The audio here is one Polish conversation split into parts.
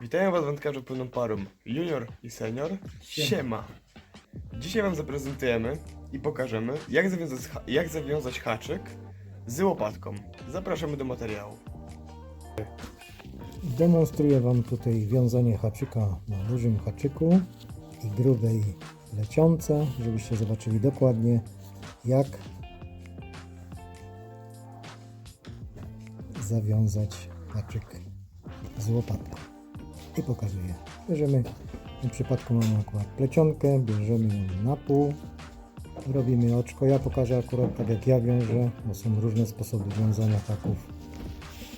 Witają Was wędkarze pełną parą junior i senior. Siema. Dzisiaj Wam zaprezentujemy i pokażemy jak zawiązać, jak zawiązać haczyk z łopatką. Zapraszamy do materiału. Demonstruję Wam tutaj wiązanie haczyka na dużym haczyku i grubej lecionce, żebyście zobaczyli dokładnie jak zawiązać haczyk z łopatką. I pokazuję. Bierzemy, w tym przypadku mamy akurat plecionkę, bierzemy ją na pół, robimy oczko. Ja pokażę akurat tak jak ja wiążę, bo są różne sposoby wiązania haków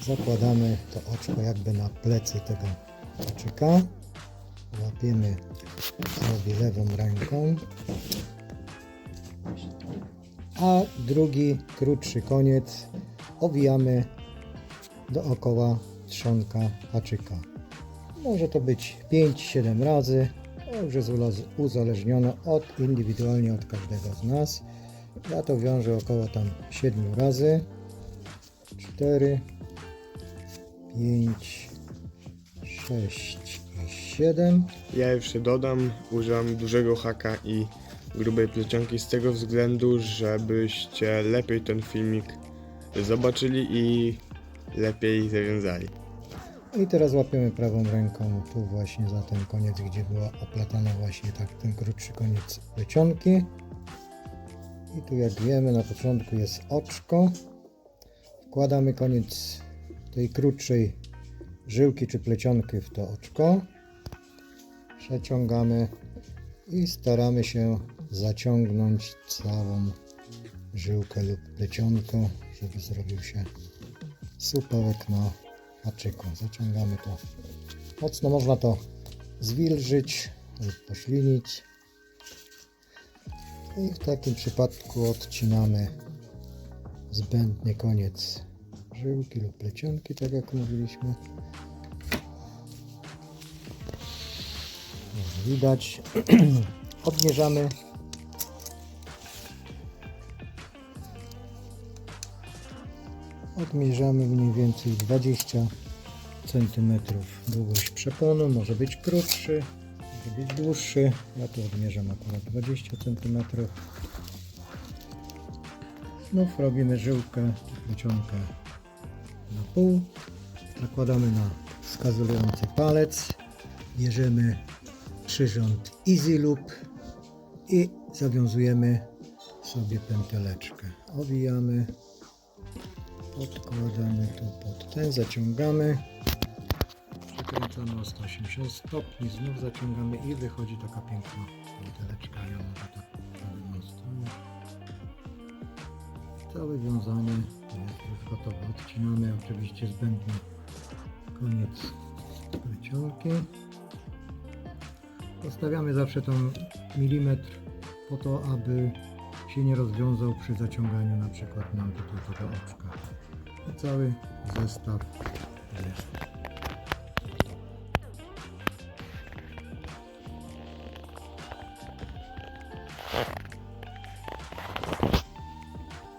zakładamy to oczko jakby na plecy tego haczyka. Łapiemy sobie lewą ręką. A drugi, krótszy koniec owijamy dookoła trzonka haczyka. Może to być 5-7 razy. To już jest uzależnione od, indywidualnie od każdego z nas. Ja to wiążę około tam 7 razy. 4, 5, 6 i 7. Ja jeszcze dodam, używam dużego haka i grubej plecionki z tego względu, żebyście lepiej ten filmik zobaczyli i lepiej zawiązali. I teraz łapiemy prawą ręką tu właśnie za ten koniec, gdzie była oplatana właśnie tak ten krótszy koniec plecionki. I tu jak wiemy na początku jest oczko. Wkładamy koniec tej krótszej żyłki czy plecionki w to oczko. Przeciągamy i staramy się zaciągnąć całą żyłkę lub plecionkę, żeby zrobił się supełek na haczyku. Zaciągamy to mocno, można to zwilżyć lub poślinić. I w takim przypadku odcinamy zbędny koniec żyłki lub plecionki, tak jak mówiliśmy. Widać, odmierzamy Odmierzamy mniej więcej 20 cm długość przeponu, może być krótszy, może być dłuższy. Ja tu odmierzam akurat 20 cm. Znów robimy żyłkę, plecionkę na pół. Nakładamy na wskazujący palec. Bierzemy przyrząd Easy Loop i zawiązujemy sobie pęteleczkę. Owijamy podkładamy tu pod ten, zaciągamy, przekręcamy o 180 stopni, znów zaciągamy i wychodzi taka piękna pęteleczka. Ja może tak. Całe wiązanie jest już gotowe. Odcinamy oczywiście zbędny koniec plecionki. Zostawiamy zawsze tam milimetr po to, aby się nie rozwiązał przy zaciąganiu na przykład nam tutaj tego oczka. I cały zestaw jest